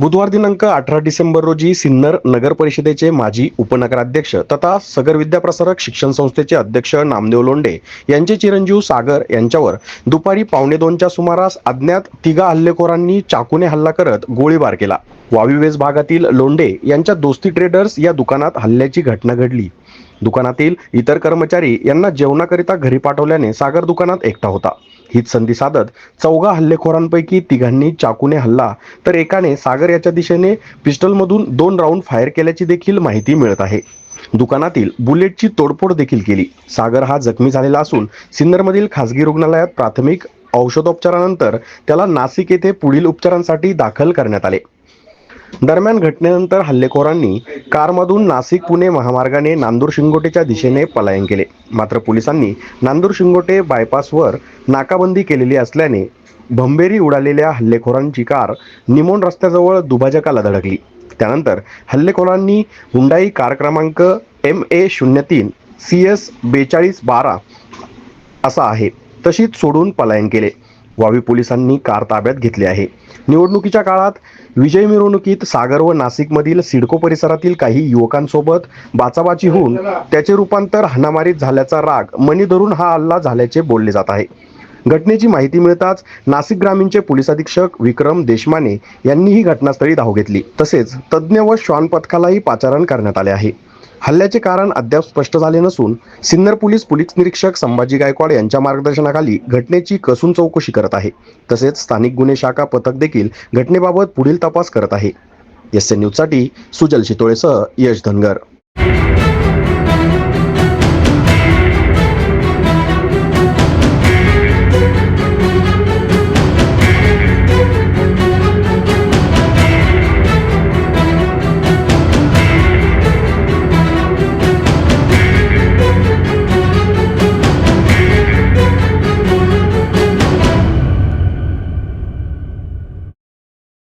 बुधवार दिनांक अठरा डिसेंबर रोजी सिन्नर नगर परिषदेचे माजी उपनगराध्यक्ष तथा सगर विद्याप्रसारक शिक्षण संस्थेचे अध्यक्ष नामदेव लोंडे यांचे चिरंजीव सागर यांच्यावर दुपारी पावणे दोनच्या सुमारास अज्ञात तिघा हल्लेखोरांनी चाकूने हल्ला करत गोळीबार केला. वावीवेज भागातील लोंढे यांच्या दोस्ती ट्रेडर्स या दुकानात हल्ल्याची घटना घडली. दुकानातील इतर कर्मचारी यांना जेवणाकरिता घरी पाठवल्याने सागर दुकानात एकटा होता. हीच संधी साधत चौघा हल्लेखोरांपैकी तिघांनी चाकूने हल्ला. तर एकाने सागर याच्या दिशेने पिस्टलमधून दोन राऊंड फायर केल्याची देखील माहिती मिळत आहे. दुकानातील बुलेटची तोडफोड देखील केली. सागर हा जखमी झालेला असून सिन्नरमधील खासगी रुग्णालयात प्राथमिक औषधोपचारानंतर त्याला नाशिक येथे पुढील उपचारांसाठी दाखल करण्यात आले. दरम्यान घटनेनंतर हल्लेखोरांनी कारमधून नाशिक पुणे महामार्गाने नांदूर शिंगोटेच्या दिशेने पलायन केले. मात्र पोलिसांनी नांदूर शिंगोटे बायपासवर नाकाबंदी केलेली असल्याने भंबेरी उडालेल्या हल्लेखोरांची कार निमोण रस्त्याजवळ दुभाजकाला धडकली. त्यानंतर हल्लेखोरांनी हुंडाई कार क्रमांक एम ए शून्य तीन सी एस बेचाळीस बारा असा आहे तशीच सोडून पलायन केले. वावी पोलिसांनी कार ताब्यात घेतली आहे. निवडणुकीच्या काळात विजय मिरवणुकीत सागर व नाशिकमधील सिडको परिसरातील काही युवकांसोबत बाचाबाची होऊन त्याचे रूपांतर हाणामारीत झाल्याचा राग मनी धरून हा हल्ला झाल्याचे बोलले जात आहे. घटनेची माहिती मिळताच नाशिक ग्रामीणचे पोलीस अधीक्षक विक्रम देशमाने यांनीही घटनास्थळी धाव घेतली. तसेच तज्ज्ञ व श्वान पथकालाही पाचारण करण्यात आले आहे. हल्ल्याचे कारण अद्याप स्पष्ट झाले नसून सिन्नर पोलीस पोलीस निरीक्षक संभाजी गायकवाड यांच्या मार्गदर्शनाखाली घटनेची कसून चौकशी करत आहे. तसेच स्थानिक गुन्हे शाखा पथक देखील घटनेबाबत पुढील तपास करत आहे. एस एन न्यूजसाठी सुजल शितोळेसह यश धनगर.